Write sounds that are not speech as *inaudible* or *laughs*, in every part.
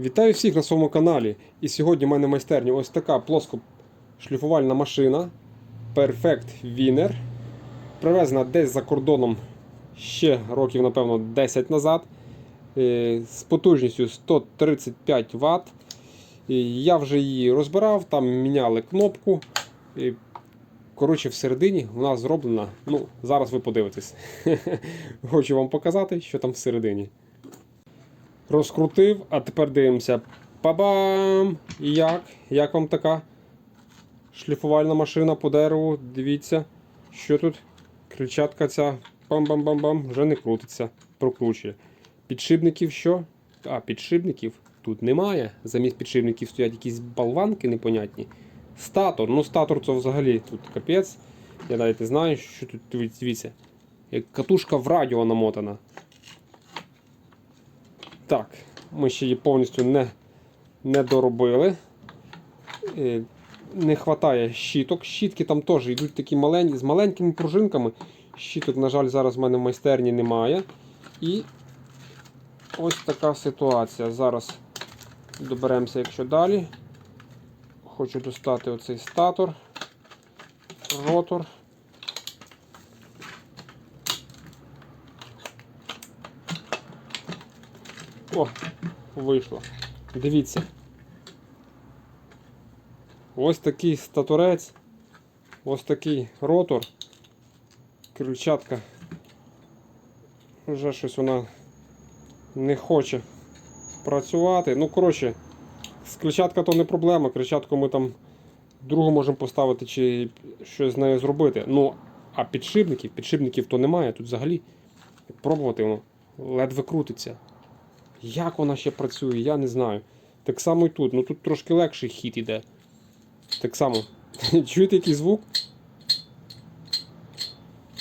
Вітаю всіх на своєму каналі. І сьогодні в мене в майстерні ось така плоскошліфувальна машина Perfect Winner. Привезена десь за кордоном ще років, напевно, 10 назад. Е, З потужністю 135 Вт. Я вже її розбирав, там міняли кнопку. І, Коротше, всередині вона зроблена. Ну, зараз ви подивитесь. *laughs* Хочу вам показати, що там всередині. Розкрутив, а тепер дивимося. Па-бам! Як? Як вам така шліфувальна машина по дереву? Дивіться, що тут? Крильчатка ця бам-бам-бам-бам, вже не крутиться, прокручує. Підшипників що? А, підшипників тут немає. Замість підшипників стоять якісь болванки непонятні. Статор. Ну, статор це взагалі тут капець. Я навіть не знаю, що тут дивіться. Як катушка в радіо намотана. Так, ми ще її повністю не, не доробили. Е, Не вистачає щіток. Щітки там теж йдуть такі маленькі, з маленькими пружинками. Щіток, на жаль, зараз в мене в майстерні немає. І ось така ситуація. Зараз доберемося, якщо далі. Хочу достати оцей статор, ротор. О, вийшло. Дивіться. Ось такий статурець, ось такий ротор. Крильчатка. Вже щось вона не хоче працювати. Ну, коротше, з крильчатка то не проблема. Крильчатку ми там другу можемо поставити чи щось з нею зробити. Ну, а підшипників, підшипників то немає. Тут взагалі пробувати воно ледве крутиться. Як вона ще працює, я не знаю. Так само і тут. Ну тут трошки легший хід іде. Так само. *laughs* Чуєте який звук?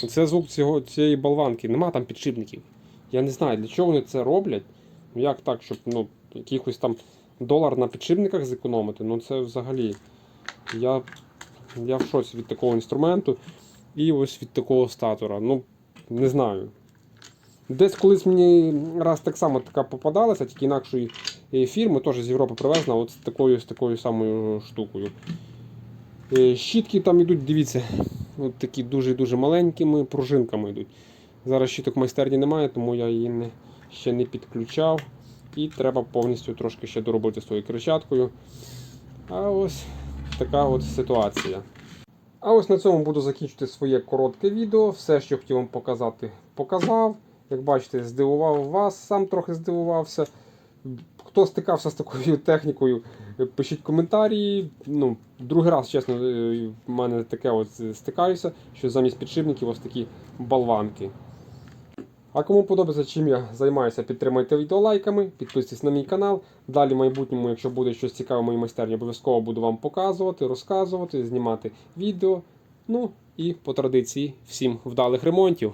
Це звук цього, цієї болванки. Нема там підшипників. Я не знаю, для чого вони це роблять. Ну, Як так, щоб ну, якихось там долар на підшипниках зекономити. Ну це взагалі. Я, я в шоці від такого інструменту і ось від такого статора. Ну, не знаю. Десь колись мені раз так само така попадалася, тільки інакшої е, фірми, теж з Європи привезла, от з такою з такою самою штукою. Е, Щітки там йдуть, дивіться, от такі дуже-дуже маленькими пружинками йдуть. Зараз щіток в майстерні немає, тому я її не, ще не підключав. І треба повністю трошки ще доробити тою кричаткою. А ось така от ситуація. А ось на цьому буду закінчити своє коротке відео. Все, що хотів вам показати, показав. Як бачите, здивував вас, сам трохи здивувався. Хто стикався з такою *laughs* технікою, пишіть коментарі. Ну, Другий раз, чесно, е, в мене таке от стикаюся, що замість підшипників ось такі болванки. А кому подобається, чим я займаюся, підтримайте відео лайками, підписуйтесь на мій канал. Далі в майбутньому, якщо буде щось цікаве в моїй майстерні, обов'язково буду вам показувати, розказувати, знімати відео. Ну і по традиції всім вдалих ремонтів.